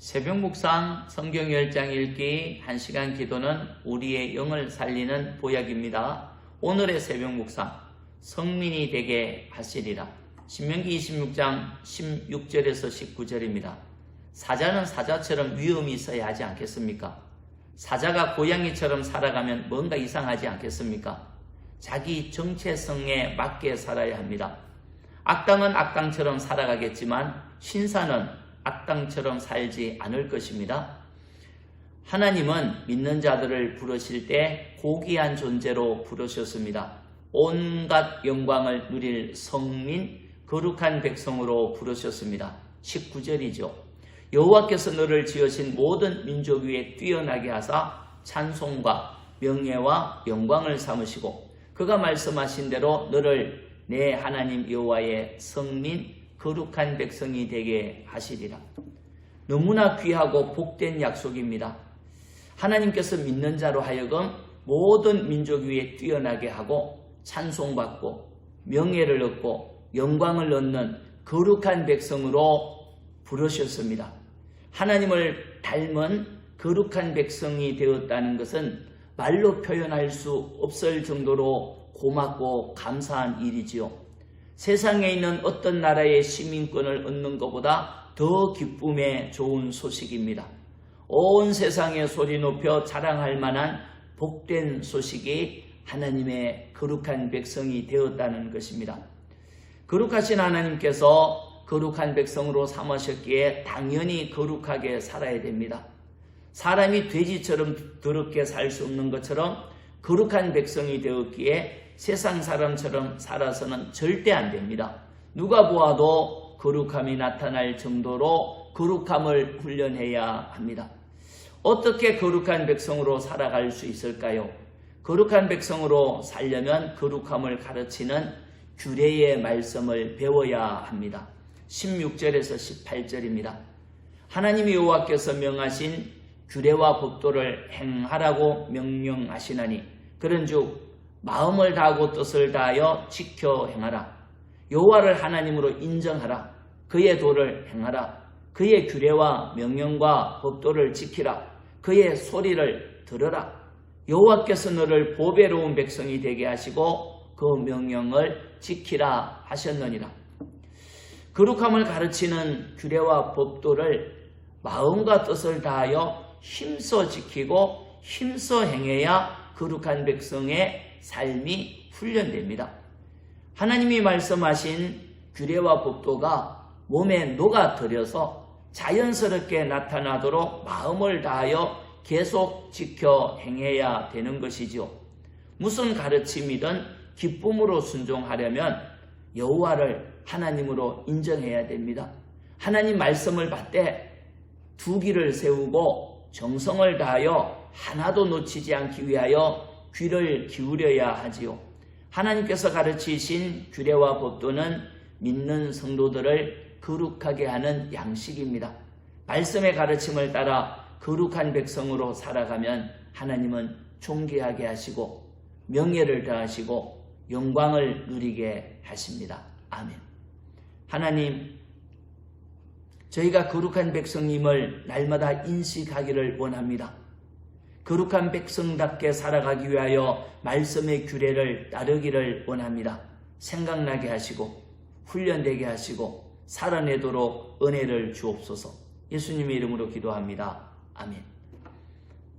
새벽 묵상 성경 10장 읽기 1시간 기도는 우리의 영을 살리는 보약입니다. 오늘의 새벽 묵상 성민이 되게 하시리라. 신명기 26장 16절에서 19절입니다. 사자는 사자처럼 위험이 있어야 하지 않겠습니까? 사자가 고양이처럼 살아가면 뭔가 이상하지 않겠습니까? 자기 정체성에 맞게 살아야 합니다. 악당은 악당처럼 살아가겠지만 신사는 악당처럼 살지 않을 것입니다. 하나님은 믿는 자들을 부르실 때 고귀한 존재로 부르셨습니다. 온갖 영광을 누릴 성민, 거룩한 백성으로 부르셨습니다. 19절이죠. 여호와께서 너를 지으신 모든 민족 위에 뛰어나게 하사 찬송과 명예와 영광을 삼으시고 그가 말씀하신 대로 너를 내 하나님 여호와의 성민 거룩한 백성이 되게 하시리라. 너무나 귀하고 복된 약속입니다. 하나님께서 믿는 자로 하여금 모든 민족 위에 뛰어나게 하고 찬송받고 명예를 얻고 영광을 얻는 거룩한 백성으로 부르셨습니다. 하나님을 닮은 거룩한 백성이 되었다는 것은 말로 표현할 수 없을 정도로 고맙고 감사한 일이지요. 세상에 있는 어떤 나라의 시민권을 얻는 것보다 더 기쁨에 좋은 소식입니다. 온 세상에 소리 높여 자랑할 만한 복된 소식이 하나님의 거룩한 백성이 되었다는 것입니다. 거룩하신 하나님께서 거룩한 백성으로 삼으셨기에 당연히 거룩하게 살아야 됩니다. 사람이 돼지처럼 더럽게 살 수 없는 것처럼 거룩한 백성이 되었기에 세상 사람처럼 살아서는 절대 안 됩니다. 누가 보아도 거룩함이 나타날 정도로 거룩함을 훈련해야 합니다. 어떻게 거룩한 백성으로 살아갈 수 있을까요? 거룩한 백성으로 살려면 거룩함을 가르치는 규례의 말씀을 배워야 합니다. 16절에서 18절입니다. 하나님이 여호와께서 명하신 규례와 법도를 행하라고 명령하시나니 그런즉 마음을 다하고 뜻을 다하여 지켜 행하라. 여호와를 하나님으로 인정하라. 그의 도를 행하라. 그의 규례와 명령과 법도를 지키라. 그의 소리를 들으라. 여호와께서 너를 보배로운 백성이 되게 하시고 그 명령을 지키라 하셨느니라. 거룩함을 가르치는 규례와 법도를 마음과 뜻을 다하여 힘써 지키고 힘써 행해야 거룩한 백성의 삶이 훈련됩니다. 하나님이 말씀하신 규례와 법도가 몸에 녹아들여서 자연스럽게 나타나도록 마음을 다하여 계속 지켜 행해야 되는 것이죠. 무슨 가르침이든 기쁨으로 순종하려면 여호와를 하나님으로 인정해야 됩니다. 하나님 말씀을 받되 두 귀를 세우고 정성을 다하여 하나도 놓치지 않기 위하여 귀를 기울여야 하지요. 하나님께서 가르치신 규례와 법도는 믿는 성도들을 거룩하게 하는 양식입니다. 말씀의 가르침을 따라 거룩한 백성으로 살아가면 하나님은 존귀하게 하시고 명예를 더하시고 영광을 누리게 하십니다. 아멘. 하나님, 저희가 거룩한 백성임을 날마다 인식하기를 원합니다. 거룩한 백성답게 살아가기 위하여 말씀의 규례를 따르기를 원합니다. 생각나게 하시고 훈련되게 하시고 살아내도록 은혜를 주옵소서. 예수님의 이름으로 기도합니다. 아멘.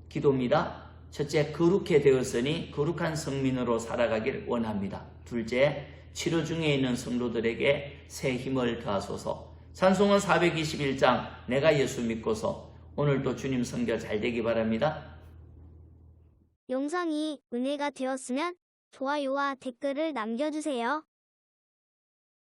기도입니다. 첫째, 거룩해 되었으니 거룩한 성민으로 살아가길 원합니다. 둘째, 치료 중에 있는 성도들에게 새 힘을 더하소서. 찬송은 421장, 내가 예수 믿고서 오늘도 주님 성결 잘 되기 바랍니다. 영상이 은혜가 되었으면 좋아요와 댓글을 남겨주세요.